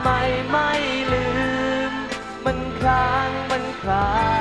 ำไมไม่ลืม มันค้างมันคาง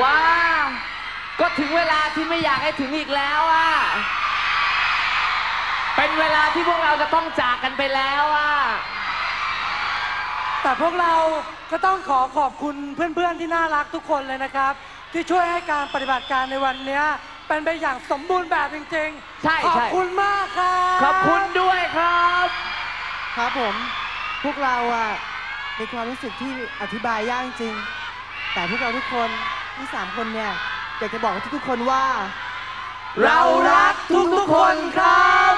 ว้าว ก็ถึงเวลาที่ไม่อยากให้ถึงอีกแล้วอะ เป็นเวลาที่พวกเราจะต้องจากกันไปแล้วอะ แต่พวกเราก็ต้องขอขอบคุณเพื่อนๆที่น่ารักทุกคนเลยนะครับ ที่ช่วยให้การปฏิบัติการในวันเนี้ยเป็นไปอย่างสมบูรณ์แบบจริงๆ ใช่ขอบใช่ คุณมากครับขอบคุณด้วยครับ ครับผมพวกเราอะมีความรู้สึกที่อธิบายยากจริง แต่พวกเราทุกคน ทั้งสามคนเนี่ยอยากจะบอกทุกๆคนว่า เรารักทุกๆคนครับ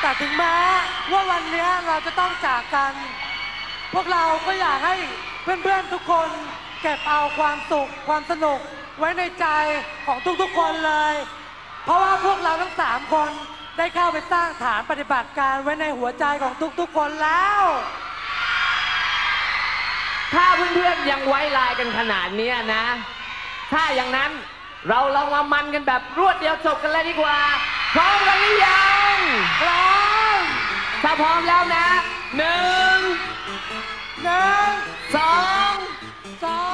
แต่ถึงแม้ว่าวันเนี้ยเราจะต้องจากกัน พวกเราก็อยากให้เพื่อนๆทุกคนเก็บเอาความสุขความสนุกไว้ในใจของทุกๆคนเลย เพราะว่าพวกเราทั้งสามคนได้เข้าไปสร้างฐานปฏิบัติการไว้ในหัวใจของทุกๆคนแล้ว ถ้าเพื่อนๆยังไว้ลายกันขนาดเนี้ยนะ ถ้าอย่างนั้นเราลองมามันกันแบบรวดเดียวจบกันเลยดีกว่า พร้อมกันหรือยังพร้อมถ้าพร้อมแล้วนะหนึ่งหนึ่งสองสอง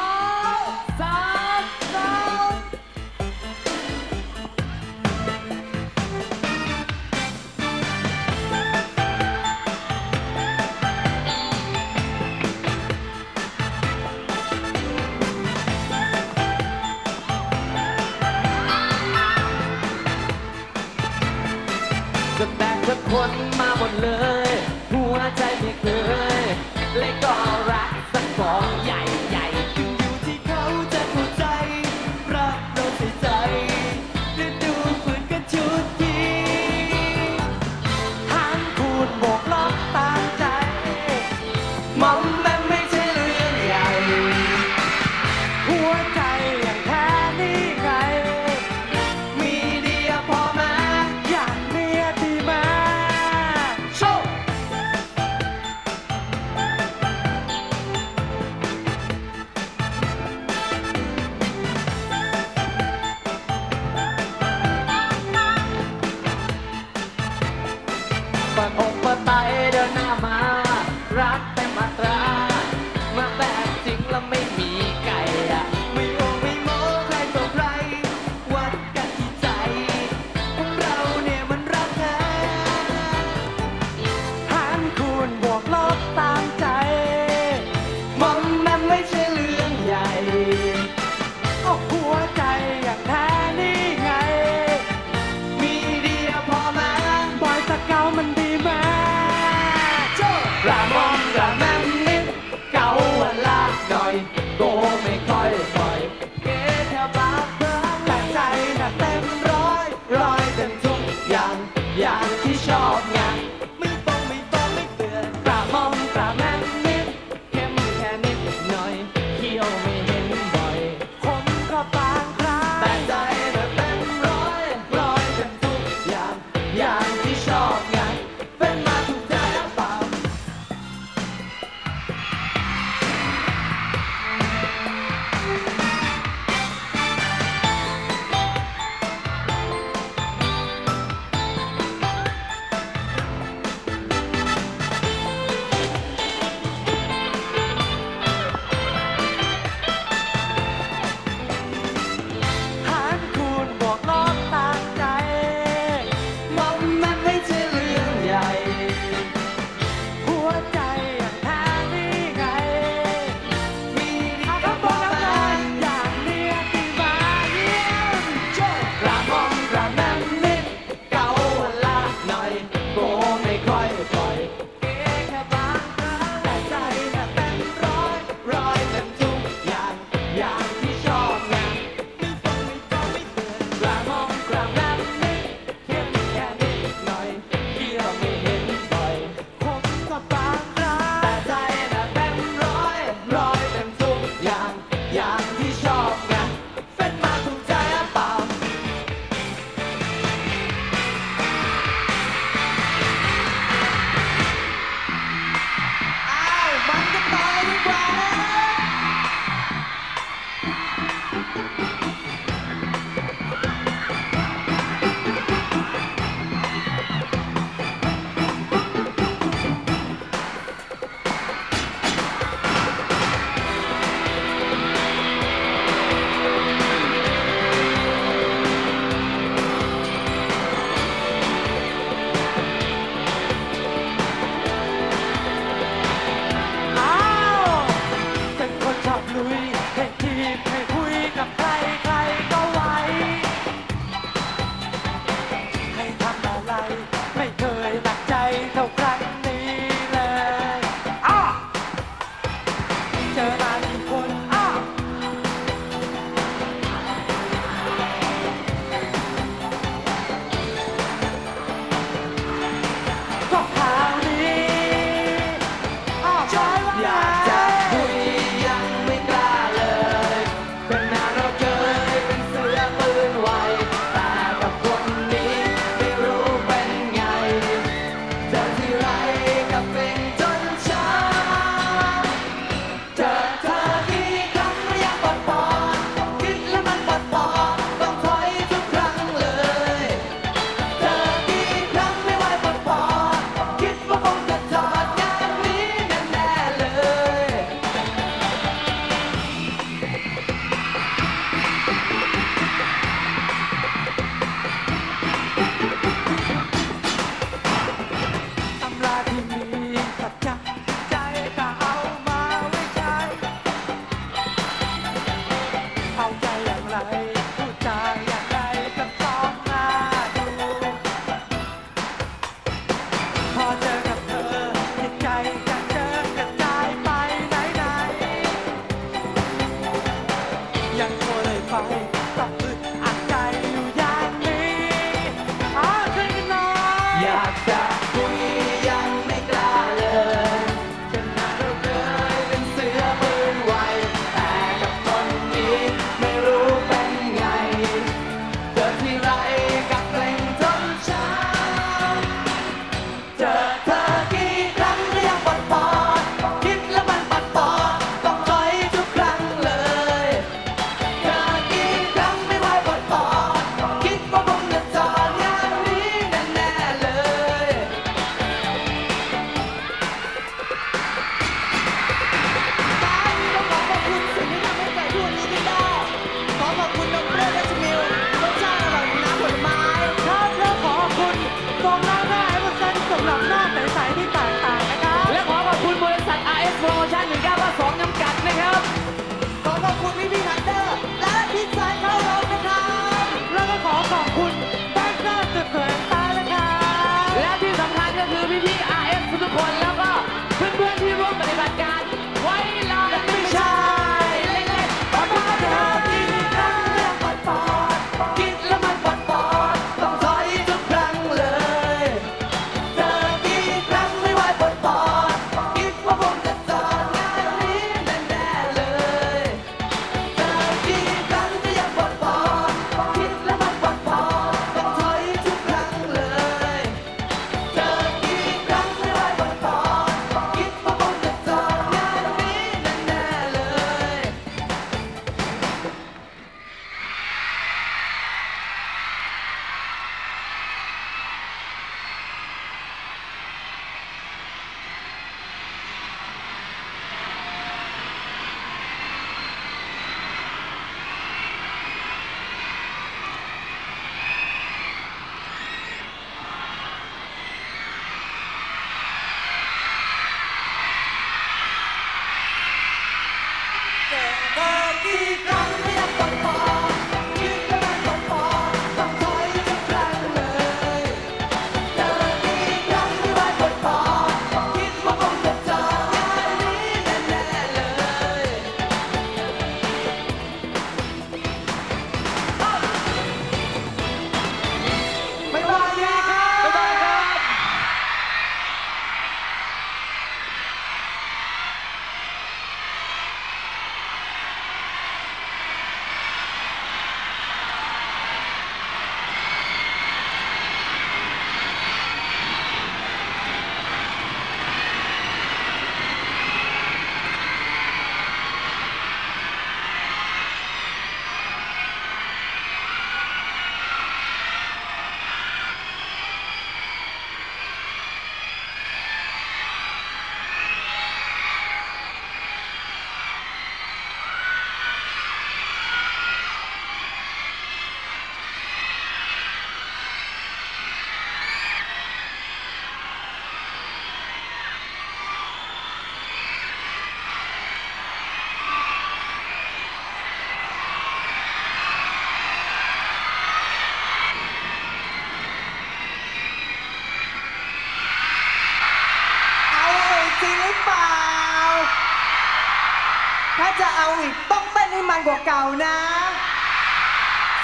เก่านะ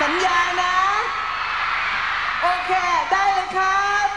สัญญานะ โอเค ได้เลยครับ